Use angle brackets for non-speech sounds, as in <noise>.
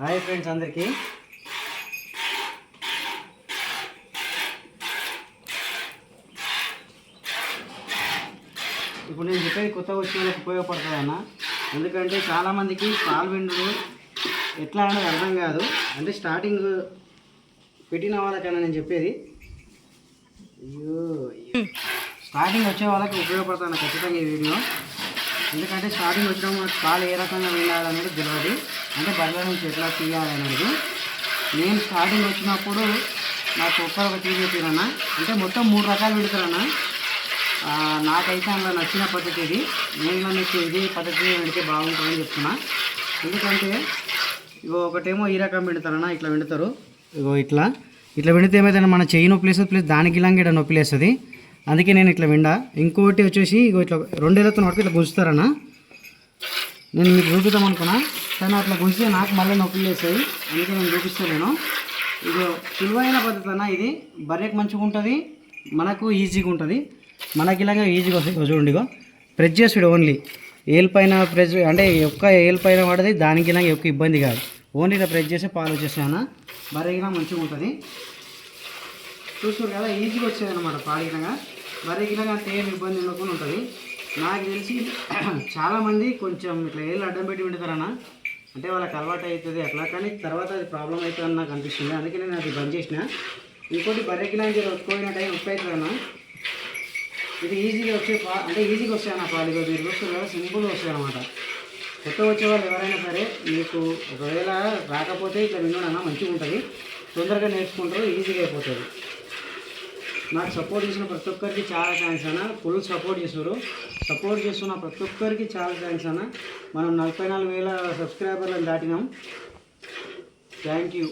Hi friends అందరికీ. ఇప్పుడు నేను చెప్పేది కొత్తగా వచ్చిన వాళ్ళకి ఉపయోగపడుతుంది అన్న. ఎందుకంటే చాలామందికి పాలు విండులు ఎట్లా అనేది అర్థం కాదు. అంటే స్టార్టింగ్ పెట్టిన వాళ్ళకన్నా నేను చెప్పేది. అయ్యో స్టార్టింగ్ వచ్చే వాళ్ళకి ఉపయోగపడుతుంది ఖచ్చితంగా ఈ వీడియో. ఎందుకంటే స్టార్టింగ్ వచ్చిన మనకు ఏ రకంగా వెళ్ళాలనేది తెలియదు అంటే బర్రెల నుంచి ఎట్లా తీయాలనేది. నేను స్టార్టింగ్ వచ్చినప్పుడు నాకు ఒక్కరు ఒక తీరు చెప్పిరన్న అంటే మొత్తం మూడు రకాలు పెడతారన్న. నాకైతే అందులో నచ్చిన పద్ధతి ఇది. నేను మీకు ఇది పద్ధతి పెడితే బాగుంటుందని చెప్తున్నా. ఎందుకంటే ఇగో ఒకటేమో ఈ రకం పెడతారన్న ఇట్లా పెడతారు. ఇగో ఇట్లా. ఇట్లా పెడితే ఏమైతే మన చెయ్యి నొప్పి లేస్తుంది ప్లస్ దానికి ఇలాంగి ఇక్కడ నొప్పి లేస్తుంది. అందుకే నేను ఇట్లా విండా. ఇంకోటి వచ్చేసి ఇగో ఇట్లా రెండేళ్ళతో నొప్పి ఇట్లా గుంజుతారన్న నేను మీకు చూపిద్దాం అనుకున్నా కానీ అట్లా గుంజితే నాకు మళ్ళీ నొప్పి చేసాయి అందుకే నేను చూపిస్తలేను. ఇది సులువైన పద్ధతి అన్న ఇది. బర్రెకి మంచిగా ఉంటుంది మనకు ఈజీగా ఉంటుంది. మనకి ఇలాగా ఈజీగా వస్తుంది చూడండి ఇగో. ప్రెస్ చేసుడు ఓన్లీ. ఏల్ పైన ప్రెస్ అంటే ఒక్క ఏల్ పైన పడది దానికి ఇలాగ ఎక్కువ ఇబ్బంది కాదు. ఓన్లీ ఇలా ప్రెస్ చేసి పాలు వచ్చేస్తాయి అన్న. బర్రెకి మంచిగా ఉంటుంది. చూస్తారు కదా ఈజీగా వచ్చేది అనమాట పాడిగినగా బర్రెకినగా అంత ఇబ్బంది ఉండకుండా ఉంటుంది. నాకు తెలిసి <clears throat> చాలామంది కొంచెం ఇట్లా ఏళ్ళు అడ్డం పెట్టి వింటారన్న అంటే వాళ్ళకి అలవాటు అవుతుంది అట్లా కానీ తర్వాత అది ప్రాబ్లం అవుతుందని నాకు అనిపిస్తుంది. అందుకే నేను అది బంద్ చేసిన. ఇంకోటి బర్రెకిలాంటి ఒప్పుకోయిన టైం ఉప్పు ఇది ఈజీగా వచ్చే పా అంటే ఈజీగా వస్తాయి అన్న పాలు. ఇగో మీరు చూస్తారు సింపుల్గా వస్తాయి అనమాట కొత్త వచ్చే వాళ్ళు ఎవరైనా సరే మీకు ఒకవేళ రాకపోతే ఇట్లా వినడం మంచిగా ఉంటుంది. తొందరగా నేర్చుకుంటారు ఈజీగా అయిపోతుంది. నాకు సపోర్ట్ చేసిన ప్రతి ఒక్కరికి చాలా థ్యాంక్స్ అన్న. ఫుల్ సపోర్ట్ చేశారు. సపోర్ట్ చేస్తున్న ప్రతి ఒక్కరికి చాలా థ్యాంక్స్ అన్న. మనం నలభై నాలుగు వేల సబ్స్క్రైబర్లను దాటినాం. Thank you